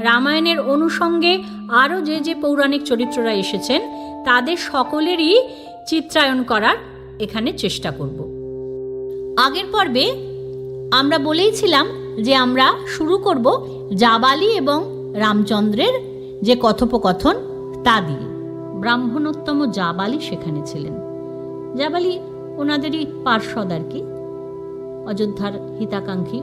রামায়ণের অনুষঙ্গে আরও যে যে পৌরাণিক চরিত্ররা এসেছেন, তাদের সকলেরই চিত্রায়ন করার এখানে চেষ্টা করব। আগের পর্বে আমরা বলেইছিলাম যে আমরা শুরু করব জাবালি এবং রামচন্দ্রের যে কথোপকথন তা দিয়ে। ব্রাহ্মণোত্তম জাবালি সেখানে ছিলেন। জাবালি ওনাদেরই পার্শ্বদ আর কি, অযোধ্যার হিতাকাঙ্ক্ষী।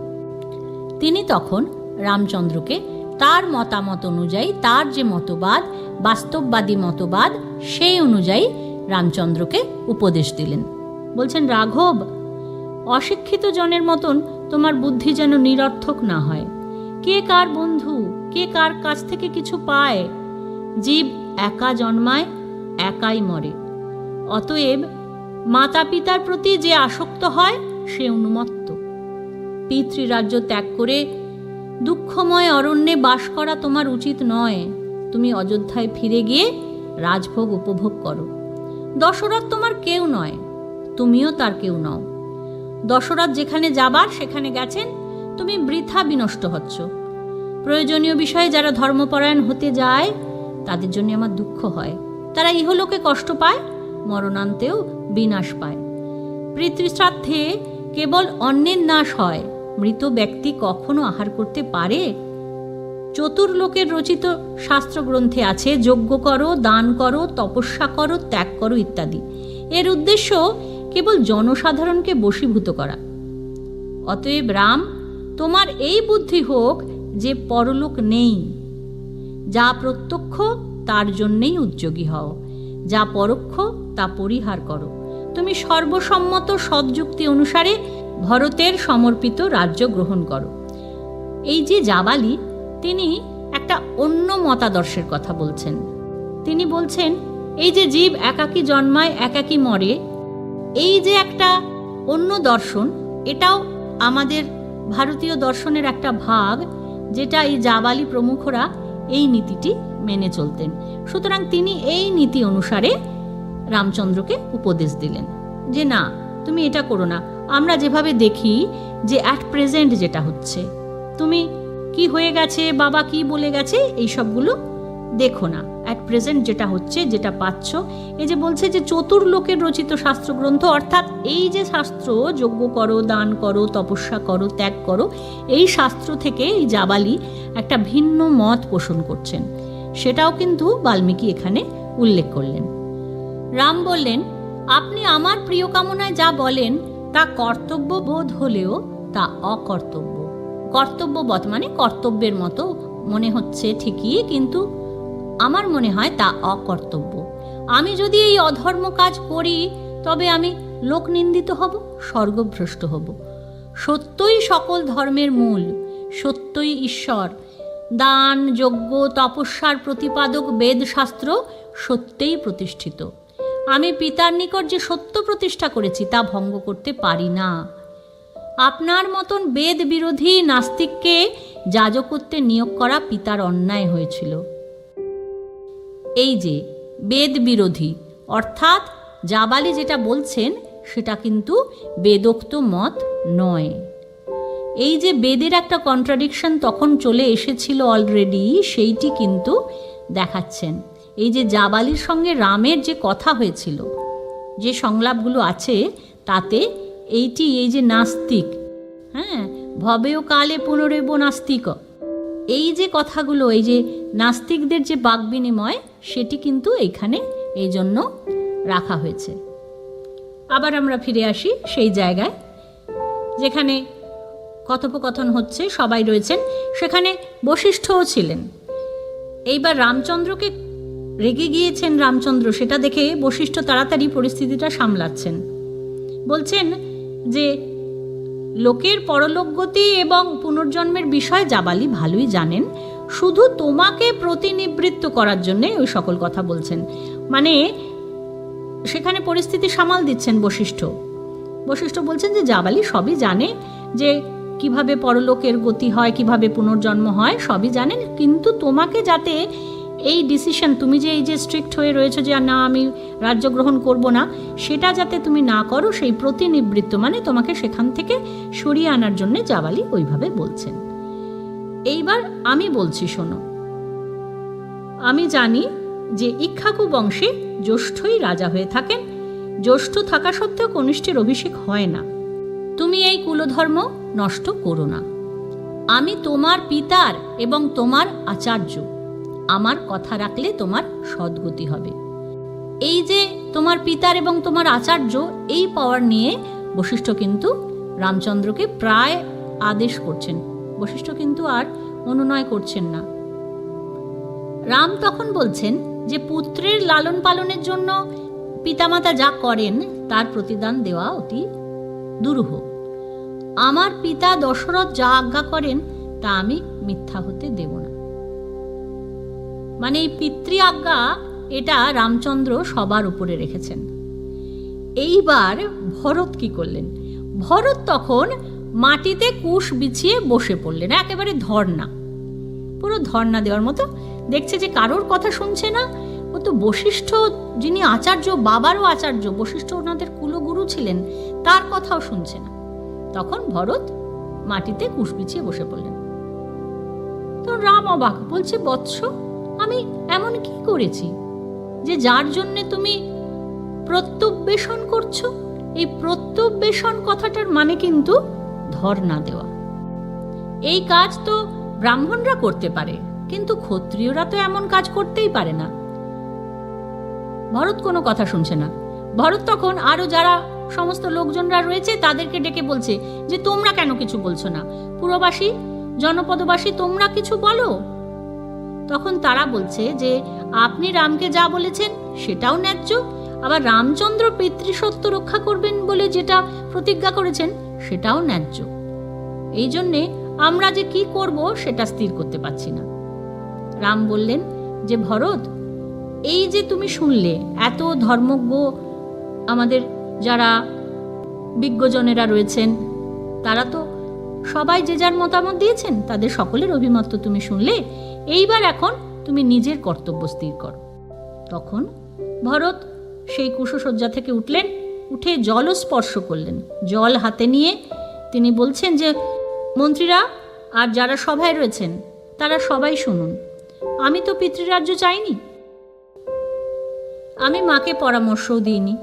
তিনি তখন রামচন্দ্রকে তার মতামত অনুযায়ী তার যে মতবাদ, বাস্তববাদী মতবাদ, সেই অনুযায়ী রামচন্দ্রকে উপদেশ দিলেন। বলছেন, রাঘব, অশিক্ষিত জনের মতন তোমার বুদ্ধি যেন নিরর্থক না হয়। কে কার বন্ধু, কে কার কাছ থেকে কিছু পায়? জীব একা জন্মায়, একাই মরে। অতএব মাতা পিতার প্রতি যে আসক্ত হয়, সে অনুমত্ত পিতৃরাজ্য ত্যাগ করে দুঃখময় অরণ্যে বাস করা তোমার উচিত নয়। তুমি অযোধ্যায় ফিরে গিয়ে রাজভোগ উপভোগ করো। দশরথ তোমার কেউ নয়, তুমিও তার কেউ নও। দশরথ যেখানে যাবার সেখানে গেছেন, তুমি বৃথা বিনষ্ট হচ্ছ। প্রয়োজনীয় বিষয়ে যারা ধর্মপরায়ণ হতে যায়, তাদের জন্য আমার দুঃখ হয়। তারা ইহলোকে কষ্ট পায়, মরণান্তেও বিনাশ পায়। পিতৃশ্রাদ্ধে কেবল অন্যের নাশ হয়। মৃত ব্যক্তি কখনো আহার করতে পারে? চতুর্লোকের রচিত শাস্ত্রগ্রন্থে আছে, যজ্ঞ করো, দান করো, তপস্যা করো, ত্যাগ করো ইত্যাদি। এর উদ্দেশ্য কেবল জনসাধারণকে বশীভূত করা। অতএব রাম, তোমার এই বুদ্ধি হোক যে পরলোক নেই, যা প্রত্যক্ষ তার জন্যেই উদ্যোগী হও, যা পরোক্ষ তা পরিহার করো। তুমি সর্বসম্মত সৎযুক্তি অনুসারে ভরতের সমর্পিত রাজ্য গ্রহণ করো। এই যে জাবালি, তিনি একটা অন্য মতাদর্শের কথা বলছেন। তিনি বলছেন, এই যে জীব একাকী জন্মায়, একাকী মরে, এই যে একটা অন্য দর্শন, এটাও আমাদের ভারতীয় দর্শনের একটা ভাগ, যেটা এই জাবালি প্রমুখরা এই নীতিটি মেনে চলতেন। সুতরাং তিনি এই নীতি অনুসারে রামচন্দ্রকে উপদেশ দিলেন যে, না, তুমি এটা করো না। আমরা যেভাবে দেখি যে অ্যাট প্রেজেন্ট যেটা হচ্ছে, তুমি কি হয়ে গেছে, বাবা কি বলে গেছে, এই সবগুলো দেখো না। অ্যাট প্রেজেন্ট যেটা হচ্ছে, যেটা পাচ্ছ, এই যে বলছে যে চতুর্লোকের রচিত শাস্ত্রগ্রন্থ, অর্থাৎ এই যে শাস্ত্র, যজ্ঞ করো, দান করো, তপস্যা করো, ত্যাগ করো, এই শাস্ত্র থেকে এই জাবালি একটা ভিন্ন মত পোষণ করছেন। সেটাও কিন্তু বাল্মীকি এখানে উল্লেখ করলেন। রাম বললেন, আপনি আমার প্রিয় কামনায় যা বলেন তা কর্তব্য বোধ হলেও তা অকর্তব্য। কর্তব্যবৎ মানে কর্তব্যের মতো মনে হচ্ছে ঠিকই, কিন্তু আমার মনে হয় তা অকর্তব্য। আমি যদি এই অধর্ম কাজ করি, তবে আমি লোকনিন্দিত হব, স্বর্গভ্রষ্ট হব। সত্যই সকল ধর্মের মূল, সত্যই ঈশ্বর। দান, যজ্ঞ, তপস্যার প্রতিপাদক, বেদশাস্ত্র সত্যেই প্রতিষ্ঠিত। আমি পিতার নিকট যে সত্য প্রতিষ্ঠা করেছি, তা ভঙ্গ করতে পারি না। আপনার মতন বেদ বিরোধী নাস্তিককে যাজকত্বে নিয়োগ করা পিতার অন্যায় হয়েছিল। এই যে, বেদ বিরোধী, অর্থাৎ জাবালি যেটা বলছেন, সেটা কিন্তু বেদোক্ত মত নয়। এই যে বেদের একটা কন্ট্রাডিকশন তখন চলে এসেছিল অলরেডি সেইটি কিন্তু দেখাচ্ছেন। এই যে জাবালির সঙ্গে রামের যে কথা হয়েছিল, যে সংলাপগুলো আছে, তাতে এইটি এই যে নাস্তিক হ্যাঁ ভবেও কালে পুনরেব নাস্তিক। এই যে কথাগুলো, এই যে নাস্তিকদের যে বাক বিনিময় সেটি কিন্তু এইখানে এই জন্য রাখা হয়েছে। আবার আমরা ফিরে আসি সেই জায়গায়, যেখানে কথোপকথন হচ্ছে, সবাই রয়েছেন, সেখানে বশিষ্ঠও ছিলেন। এইবার রামচন্দ্রকে রেগে গিয়েছেন রামচন্দ্র, সেটা দেখে বশিষ্ঠ তাড়াতাড়ি পরিস্থিতিটা সামলাচ্ছেন। বলছেন যে, লোকের পরলোকগতি এবং পুনর্জন্মের বিষয় জাবালি ভালোই জানেন, শুধু তোমাকে প্রতিনিবৃত্ত করার জন্য ওই সকল কথা বলছেন। মানে সেখানে পরিস্থিতি সামাল দিচ্ছেন বশিষ্ঠ। বশিষ্ঠ বলছেন যে, জাবালি সবই জানে যে, কীভাবে পরলোকের গতি হয়, কীভাবে পুনর্জন্ম হয়, সবই জানেন, কিন্তু তোমাকে যাতে এই ডিসিশন তুমি যে এই যে স্ট্রিক্ট হয়ে রয়েছে যে না, আমি রাজ্য গ্রহণ করব না, সেটা যাতে তুমি না করো, সেই প্রতিনিবৃত্ত মানে তোমাকে সেখান থেকে সরিয়ে আনার জন্য জাবালি ওইভাবে বলছেন। এইবার আমি বলছি, শোনো। আমি জানি যে ইক্ষাকু বংশে জ্যৈষ্ঠই রাজা হয়ে থাকেন। জ্যৈষ্ঠ থাকা সত্ত্বেও কনিষ্ঠের অভিষেক হয় না। তুমি এই কুলধর্ম নষ্ট করো না। আমি তোমার পিতার এবং তোমার আচার্য। আমার কথা রাখলে তোমার সদ্গতি হবে। এই যে তোমার পিতার এবং তোমার আচার্য এই পাওয়ার নিয়ে বশিষ্ঠ কিন্তু রামচন্দ্রকে প্রায় আদেশ করছেন। বশিষ্ঠ কিন্তু আর অনুনয় করছেন না। রাম তখন বলছেন যে পুত্রের লালন পালনের জন্য পিতামাতা যা করেন তার প্রতিদান দেওয়া অতি দুরূহ। আমার পিতা দশরথ যা আজ্ঞা করেন তা আমি মিথ্যা হতে দেব না। মানে এই পিতৃ আজ্ঞা এটা রামচন্দ্র সবার উপরে রেখেছেন। এইবার ভরত কি করলেন? ভরত তখন মাটিতে কুশ বিছিয়ে বসে পড়লেন, একেবারে ধর্না পুরো ধর্না দেওয়ার মতো। দেখছে যে কারোর কথা শুনছে না। ও তো বশিষ্ঠ যিনি আচার্য, বাবারও আচার্য, বশিষ্ঠ ওনাদের কুলগুরু ছিলেন, তার কথাও শুনছে না। তখন ভরত মাটিতে কুশ বিছিয়ে বসে পড়লেন। তো রাম অবাক, বলছে, বৎস আমি এমন কি করেছি যে যার জন্যে তুমি প্রত্যুপবেশন করছ? এই প্রত্যুপবেশন কথাটার মানে কিন্তু ধর্ণা দেওয়া। এই কাজ তো ব্রাহ্মণরা করতে পারে, কিন্তু ক্ষত্রিয়রা তো এমন কাজ করতেই পারে না। ভরত কোনো কথা শুনছে না। ভরত তখন আরও যারা সমস্ত লোকজনরা রয়েছে তাদেরকে ডেকে বলছে যে তোমরা কেন কিছু বলছো না? পুরবাসী, জনপদবাসী, তোমরা কিছু বলো। তখন তারা বলছে যে, আপনি রামকে যা বলেছেন সেটাও ন্যায্য, আবার রামচন্দ্র পিতৃসত্য রক্ষা করবেন বলে যেটা প্রতিজ্ঞা করেছেন সেটাও ন্যায্য। এই জন্যে আমরা যে কি করব সেটা স্থির করতে পারছি না। রাম বললেন, যে ভরত, এই যে তুমি শুনলে, এত ধর্মজ্ঞ আমাদের যারা বিজ্ঞজনেরা রয়েছেন, তারা তো সবাই যে যার মতামত দিয়েছেন, তাদের সকলের অভিমত তুমি শুনলে এইবার এখন তুমি নিজের কর্তব্য স্থির করো। তখন ভরত সেই কুশশয্যা থেকে উঠলেন, উঠে জলও স্পর্শ করলেন। জল হাতে নিয়ে তিনি বলছেন যে, মন্ত্রীরা, আর যারা সভায় রয়েছেন, তারা সবাই শুনুন। আমি তো পিতৃরাজ্য চাইনি। আমি মাকে পরামর্শও দিইনি।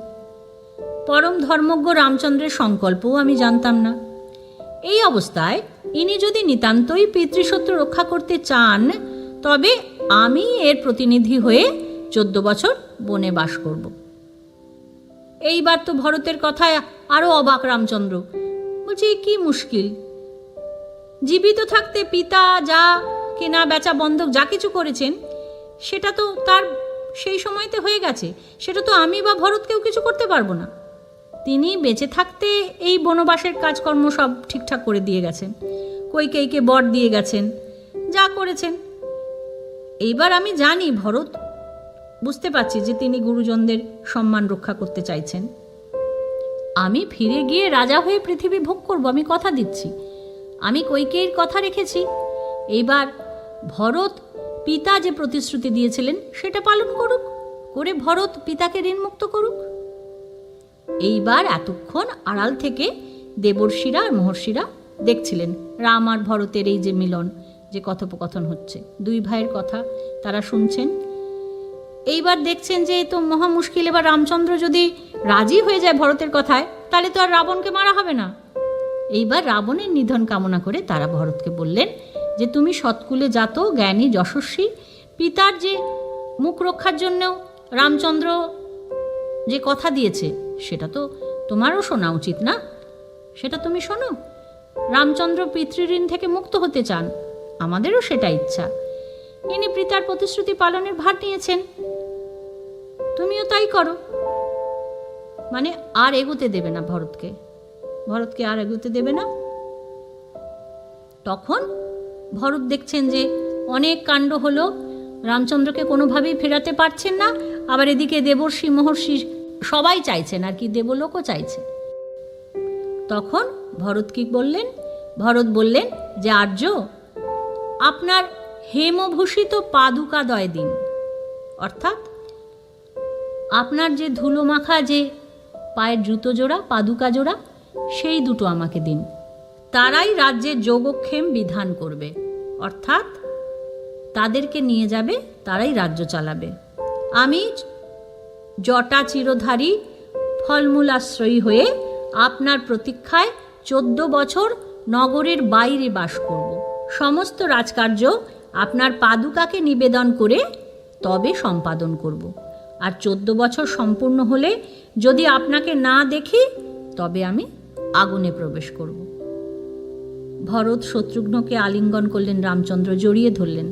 পরম ধর্মজ্ঞ রামচন্দ্রের সংকল্পও আমি জানতাম না। এই অবস্থায় ইনি যদি নিতান্তই পিতৃসত্য রক্ষা করতে চান তবে আমি এর প্রতিনিধি হয়ে চোদ্দ বছর বনে বাস করব। এইবার তো ভরতের কথায় আরও অবাক রামচন্দ্র। বলছি, কি মুশকিল? জীবিত থাকতে পিতা, যা কেনা বেচা বন্ধক যা কিছু করেছেন, সেটা তো তার সেই সময়তে হয়ে গেছে। সেটা তো আমি বা ভরত কেউ কিছু করতে পারব না। তিনি বেঁচে থাকতে এই বনবাসের কাজকর্ম সব ঠিকঠাক করে দিয়ে গেছেন। কৈকেয়ীকে বর দিয়ে গেছেন, যা করেছেন এইবার আমি জানি, ভরত। বুঝতে পারছি যে তিনি গুরুজনদের সম্মান রক্ষা করতে চাইছেন। আমি ফিরে গিয়ে রাজা হয়ে পৃথিবী ভোগ করব, আমি কথা দিচ্ছি। আমি কৈকেয়ীর কথা রেখেছি। এইবার ভরত পিতা যে প্রতিশ্রুতি দিয়েছিলেন, সেটা পালন করুক, করে ভরত পিতাকে ঋণমুক্ত করুক। এইবার এতক্ষণ আড়াল থেকে দেবর্ষীরা আর মহর্ষিরা দেখছিলেন রাম আর ভরতের এই যে মিলন। যে কথোপকথন হচ্ছে। দুই ভাইয়ের কথা তারা শুনছেন। এইবার দেখছেন যে তো মহা মুশকিল। এবার রামচন্দ্র যদি রাজি হয়ে যায় ভরতের কথায়, তাহলে তো আর রাবণকে মারা হবে না। এইবার রাবণের নিধন কামনা করে তারা ভরতকে বললেন যে, তুমি সৎকুলে জাত জ্ঞানী, যশস্বী। পিতার যে মুখ রক্ষার জন্যও রামচন্দ্র যে কথা দিয়েছে, সেটা তো তোমারও শোনা উচিত না? সেটা তুমি শোনো। রামচন্দ্র পিতৃঋণ থেকে মুক্ত হতে চান। আমাদেরও সেটা ইচ্ছা। ইনি পিতার প্রতিশ্রুতি পালনের ভার নিয়েছেন। তুমিও তাই করো। মানে আর এগোতে দেবে না ভরতকে। ভরতকে আর এগোতে দেবে না। তখন ভরত দেখছেন যে অনেক কাণ্ড হলো। রামচন্দ্রকে কোনোভাবেই ফেরাতে পারছেন না। আবার এদিকে দেবর্ষি মহর্ষি সবাই চাইছেন আর কি, দেবলোকও চাইছে। তখন ভরত কি বললেন? ভরত বললেন যে, আর্য আপনার হেমভূষিত পাদুকা দয় দিন। অর্থাৎ আপনার যে ধুলো মাখা, যে পায়ের জুতো জোড়া, পাদুকা জোড়া, সেই দুটো আমাকে দিন। তারাই রাজ্যের যোগক্ষেম বিধান করবে। অর্থাৎ তাদেরকে নিয়ে যাবে, তারাই রাজ্য চালাবে। আমি জটা চিরধারী ফলমূল আশ্রয়ী হয়ে আপনার প্রতীক্ষায় চোদ্দ বছর নগরের বাইরে বাস করব। সমস্ত রাজকার্য আপনার পাদুকাকে নিবেদন করে তবে সম্পাদন করব। আর চোদ্দ বছর সম্পূর্ণ হলে যদি আপনাকে না দেখি, তবে আমি আগুনে প্রবেশ করব। ভরত শত্রুঘ্নকে আলিঙ্গন করলেন, রামচন্দ্র জড়িয়ে ধরলেন।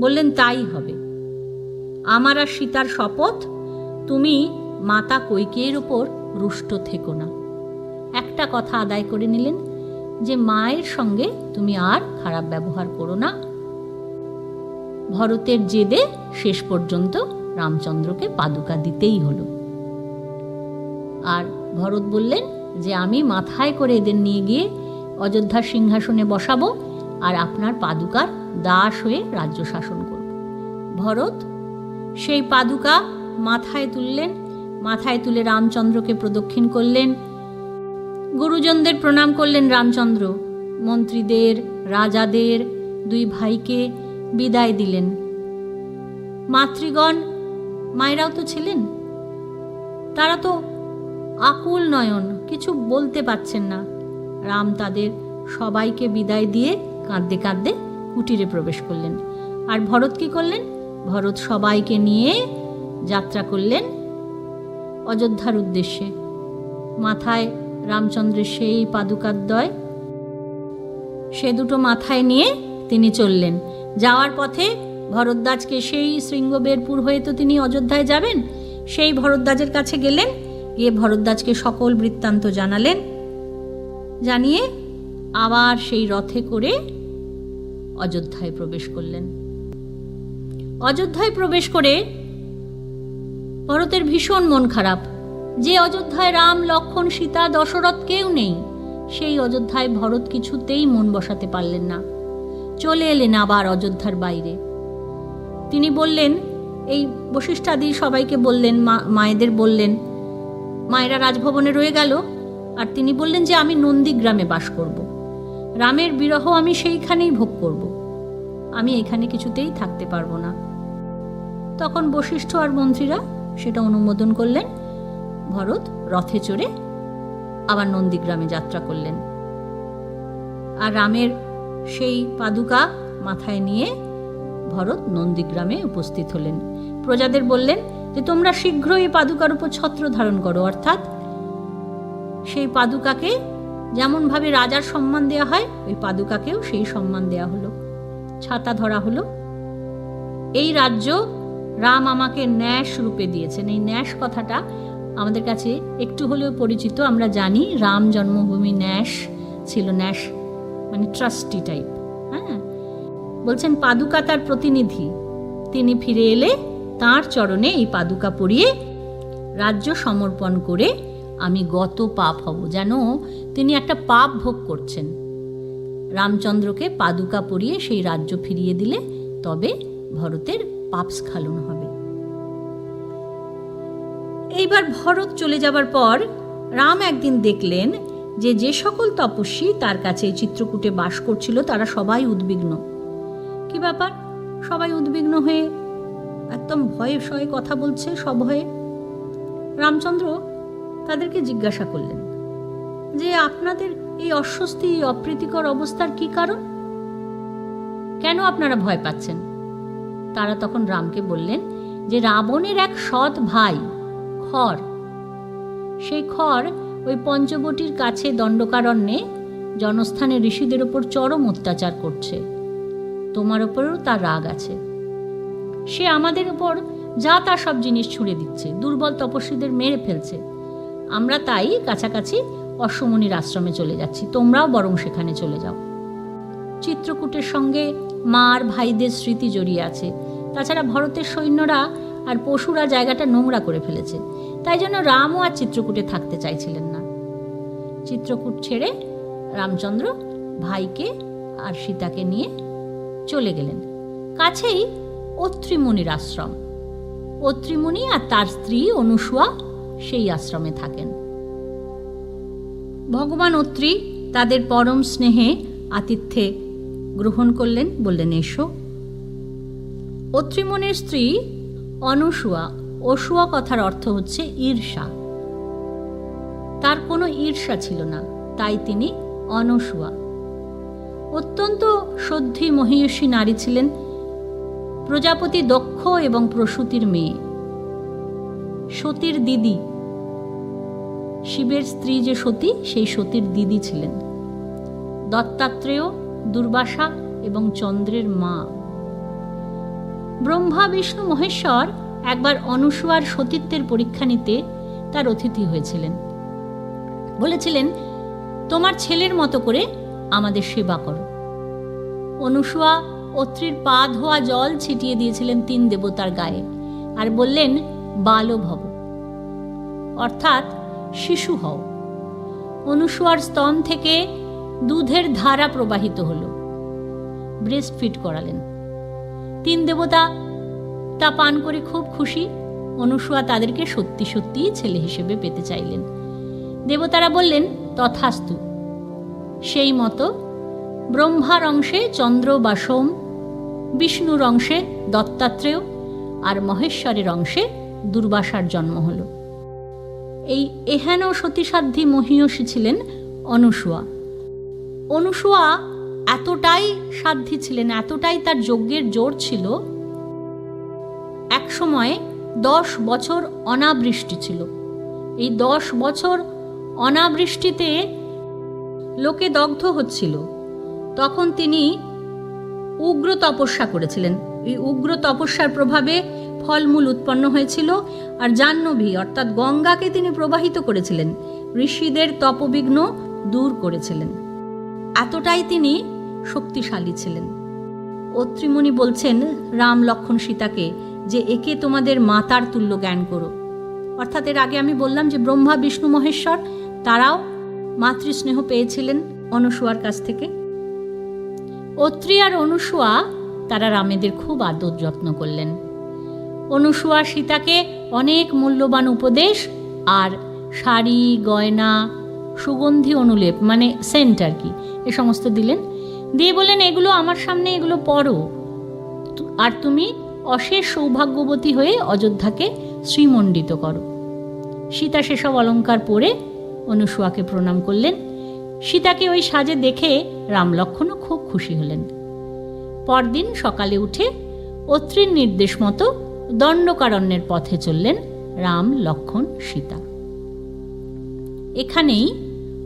বললেন, তাই হবে। আমার আর সীতার শপথ, তুমি মাতা কৈকেয়ের ওপর রুষ্ট থেকো না। একটা কথা আদায় করে নিলেন। যে মায়ের সঙ্গে তুমি আর খারাপ ব্যবহার করো না। ভরতের জেদে শেষ পর্যন্ত রামচন্দ্রকে পাদুকা দিতেই হলো। আর ভরত বললেন যে, আমি মাথায় করে এদের নিয়ে গিয়ে অযোধ্যার সিংহাসনে বসাবো আর আপনার পাদুকার দাস হয়ে রাজ্য শাসন করব। ভরত সেই পাদুকা মাথায় তুললেন, মাথায় তুলে রামচন্দ্রকে প্রদক্ষিণ করলেন গুরুজনদের প্রণাম করলেন রামচন্দ্র। মন্ত্রীদের, রাজাদের, দুই ভাইকে বিদায় দিলেন। মাতৃগণ, মায়েরাও তো ছিলেন? তারা তো আকুল নয়ন, কিছু বলতে পারছেন না। রাম তাদের সবাইকে বিদায় দিয়ে কাঁদতে কাঁদতে কুটিরে প্রবেশ করলেন। আর ভরত কি করলেন? ভরত সবাইকে নিয়ে যাত্রা করলেন অযোধ্যার উদ্দেশ্যে। মাথায় রামচন্দ্রের সেই পাদুকাদ্বয়। সে দুটো মাথায় নিয়ে তিনি চললেন। যাওয়ার পথে ভরদ্বাজকে সেই শৃঙ্গবেরপুর হয়ে তো তিনি অযোধ্যায় যাবেন, সেই ভরদ্বাজের কাছে গেলেন, গিয়ে ভরদ্বাজকে সকল বৃত্তান্ত জানালেন, জানিয়ে আবার সেই রথে করে অযোধ্যায় প্রবেশ করলেন। অযোধ্যায় প্রবেশ করে ভরতের ভীষণ মন খারাপ। যে অযোধ্যায় রাম, লক্ষণ, সীতা, দশরথ কেউ নেই, সেই অযোধ্যায় ভরত কিছুতেই মন বসাতে পারলেন না। চলে এলেন আবার অযোধ্যার বাইরে। তিনি বললেন, এই বশিষ্ঠাদি সবাইকে বললেন মায়েদের বললেন, মায়েরা রাজভবনে রয়ে গেল। আর তিনি বললেন যে, আমি নন্দীগ্রামে বাস করব। রামের বিরহ আমি সেইখানেই ভোগ করব। আমি এখানে কিছুতেই থাকতে পারব না। তখন বশিষ্ঠ আর মন্ত্রীরা সেটা অনুমোদন করলেন। ভরত রথে চড়ে আবার নন্দীগ্রামে যাত্রা করলেন। আর রামের সেই পাদুকা মাথায় নিয়ে ভরত নন্দীগ্রামে উপস্থিত হলেন। প্রজাদের বললেন যে, তোমরা শীঘ্রই এই পাদুকার উপর ছত্র ধারণ করো। অর্থাৎ সেই পাদুকাকে যেমনভাবে রাজার সম্মান দেওয়া হয়, ওই পাদুকাকেও সেই সম্মান দেওয়া হলো। ছাতা ধরা হলো। এই রাজ্য রাম আমাকে ন্যাস রূপে দিয়েছেন। এই ন্যাস কথাটা আমাদের কাছে একটু হলেও পরিচিত, আমরা জানি রাম জন্মভূমি ন্যাস ছিল ন্যাস মানে ট্রাস্টি টাইপ হ্যাঁ? বলছেন পাদুকা তার প্রতিনিধি। তিনি ফিরে এলে তার চরণে এই পাদুকা পরিয়ে রাজ্য সমর্পণ করে আমি গত পাপ হব। যেন তিনি একটা পাপ ভোগ করছেন। রামচন্দ্রকে পাদুকা পরিয়ে সেই রাজ্য ফিরিয়ে দিলে তবে ভরতের পাপ স্খালন হবে। এইবার ভরত চলে যাবার পর রাম একদিন দেখলেন যে যে সকল তপস্বী তার কাছে চিত্রকূটে বাস করছিল, তারা সবাই উদ্বিগ্ন। কি ব্যাপার? সবাই উদ্বিগ্ন হয়ে একদম ভয়ে সয়ে কথা বলছে সব ভয়ে রামচন্দ্র তাদেরকে জিজ্ঞাসা করলেন যে, আপনাদের এই অস্বস্তি অপ্রীতিকর অবস্থার কি কারণ? কেন আপনারা ভয় পাচ্ছেন? তারা তখন রামকে বললেন যে, রাবণের এক সৎ ভাই খর সেই খড় ওই পঞ্চবটির কাছে দণ্ডকারণ্যে জনস্থানে ঋষিদের ওপর চরম অত্যাচার করছে। তোমার ওপরেও তার রাগ আছে। সে আমাদের উপর যা তা সব জিনিস ছুঁড়ে দিচ্ছে, দুর্বল তপস্বীদের মেরে ফেলছে। আমরা তাই কাছাকাছি অশ্বমনির আশ্রমে চলে যাচ্ছি, তোমরাও বরং সেখানে চলে যাও। চিত্রকূটের সঙ্গে মার ভাইদের স্মৃতি জড়িয়ে আছে। তাছাড়া ভরতের সৈন্যরা আর পশুরা জায়গাটা নোংরা করে ফেলেছে। তাই জন্য রামও আর চিত্রকূটে থাকতে চাইছিলেন না। চিত্রকূট ছেড়ে রামচন্দ্র ভাইকে আর সীতাকে নিয়ে চলে গেলেন। কাছেই অত্রিমুনির আশ্রম। অত্রিমুনি আর তার স্ত্রী অনুসুয়া সেই আশ্রমে থাকেন। ভগবান অত্রি তাদের পরম স্নেহে আতিথ্যে গ্রহণ করলেন, বললেন, এসো। অত্রিমনের স্ত্রী অনুসুয়া অসুয়া কথার অর্থ হচ্ছে ঈর্ষা। তার কোনো ঈর্ষা ছিল না, তাই তিনি অনসুয়া অত্যন্ত সদ্ধি মহিষী নারী ছিলেন, প্রজাপতি দক্ষ এবং প্রসূতির মেয়ে। সতীর দিদি। শিবের স্ত্রী যে সতী, সেই সতীর দিদি ছিলেন। দত্তাত্রেয়, দুর্বাসা এবং চন্দ্রের মা। ব্রহ্মা, বিষ্ণু, মহেশ্বর একবার অনুসুয়ার সতীত্বের পরীক্ষা নিতে তার অতিথি হয়েছিলেন। বলেছিলেন, তোমার ছেলের মতো করে আমাদের সেবা করো। অনুসুয়া অত্রির পা ধোয়া জল ছিটিয়ে দিয়েছিলেন তিন দেবতার গায়ে আর বললেন বালো ভব। অর্থাৎ শিশু হও। অনুসুয়ার স্তন থেকে দুধের ধারা প্রবাহিত হলো। ব্রেস্ট ফিট করালেন। তিন দেবতা তা পান করে খুব খুশি। অনুসুয়া তাদেরকে সত্যি সত্যিই ছেলে হিসেবে পেতে চাইলেন। দেবতারা বললেন, তথাস্তু। সেই মতো ব্রহ্মার অংশে চন্দ্র বা সোম, বিষ্ণুর অংশে দত্তাত্রেয় আর মহেশ্বরের অংশে দুর্বাসার জন্ম হল। এই এহেন সতীসাধ্যী মহিয়সী ছিলেন অনুসুয়া। অনুসুয়া এতটাই সাধ্যী ছিলেন, এতটাই তার যজ্ঞের জোর ছিল। এক সময় দশ বছর অনাবৃষ্টি ছিল। এই দশ বছর অনাবৃষ্টিতে লোকে দগ্ধ হচ্ছিল। তখন তিনি উগ্র তপস্যা করেছিলেন। এই উগ্র তপস্যার প্রভাবে ফলমূল উৎপন্ন হয়েছিল আর জাহ্নবী, অর্থাৎ গঙ্গাকে তিনি প্রবাহিত করেছিলেন, ঋষিদের তপবিঘ্ন দূর করেছিলেন। এতটাই তিনি শক্তিশালী ছিলেন। অত্রিমুনি বলছেন, রাম লক্ষণ সীতাকে, যে একে তোমাদের মাতার তুল্য জ্ঞান করো। অর্থাৎ এর আগে আমি বললাম যে ব্রহ্মা, বিষ্ণু, মহেশ্বর, তারাও মাতৃস্নেহ পেয়েছিলেন অনুসুয়ার কাছ থেকে। অত্রি আর অনুসুয়া তারা রামেদের খুব আদর যত্ন করলেন। অনুসুয়া সীতাকে অনেক মূল্যবান উপদেশ আর শাড়ি, গয়না, সুগন্ধি অনুলেপ মানে সেন্ট আর কি, এ সমস্ত দিলেন। দিয়ে বললেন, এগুলো আমার সামনে, এগুলো পড়ো। আর তুমি অশেষ সৌভাগ্যবতী হয়ে অযোধ্যাকে শ্রীমণ্ডিত করো। সীতা সেসব অলঙ্কার পরে অনুসুয়াকে প্রণাম করলেন। সীতাকে ওই সাজে দেখে রামলক্ষণও খুব খুশি হলেন। পরদিন সকালে উঠে অত্রির নির্দেশ মতো দণ্ডকারণ্যের পথে চললেন রাম লক্ষণ সীতা। এখানেই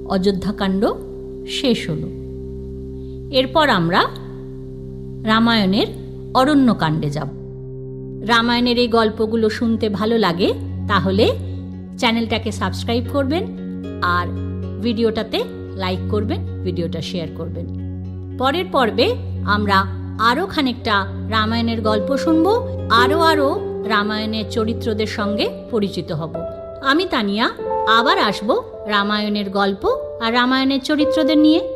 অযোধ্যাকাণ্ড শেষ হল। এরপর আমরা রামায়ণের অরণ্যকাণ্ডে যাব। রামায়ণের এই গল্পগুলো শুনতে ভালো লাগে, তাহলে চ্যানেলটাকে সাবস্ক্রাইব করবেন আর ভিডিওটাতে লাইক করবেন, ভিডিওটা শেয়ার করবেন। পরের পর্বে আমরা আরও খানিকটা রামায়ণের গল্প শুনব আরও আরও রামায়ণের চরিত্রদের সঙ্গে পরিচিত হব। আমি তানিয়া, আবার আসব রামায়ণের গল্প আর রামায়ণের চরিত্রদের নিয়ে।